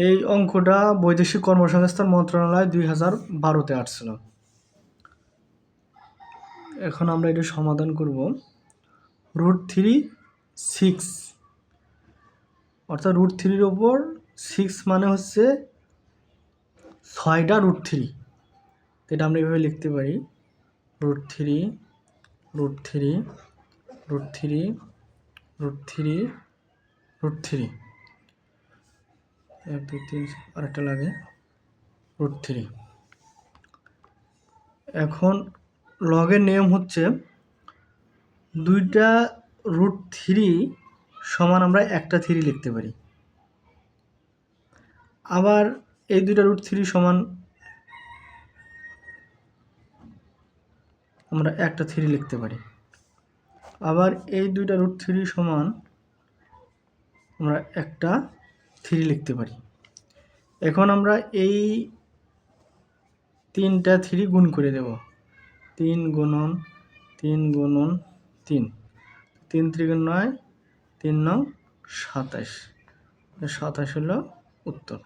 এই অঙ্কটা বৈদেশিক কর্মসংস্থান মন্ত্রণালয় দুই হাজার বারোতে আসছিল। এখন আমরা এটা সমাধান করব। রুট থ্রি সিক্স, অর্থাৎ রুট থ্রির ওপর সিক্স মানে হচ্ছে ছয়টা রুট থ্রি। এটা আমরা এভাবে লিখতে পারি। Root three root three root three root three root three. এক দুই তিন আরেকটা লাগে রুট থ্রি এখন লগের নিয়ম হচ্ছে দুইটা রুট থ্রি সমান আমরা একটা থ্রি লিখতে পারি। আবার এই দুইটা রুট থ্রি সমান আমরা একটা থ্রি লিখতে পারি। আবার এই দুইটা রুট থ্রি সমান আমরা একটা থ্রি লিখতে পারি। এখন আমরা এই তিনটা থ্রি গুণ করে দেব। তিন গুণন তিন গুণন, তিন। তিন ত্রিগুণ নয়, তিন নং সাতাশ। সাতাশ হলো উত্তর।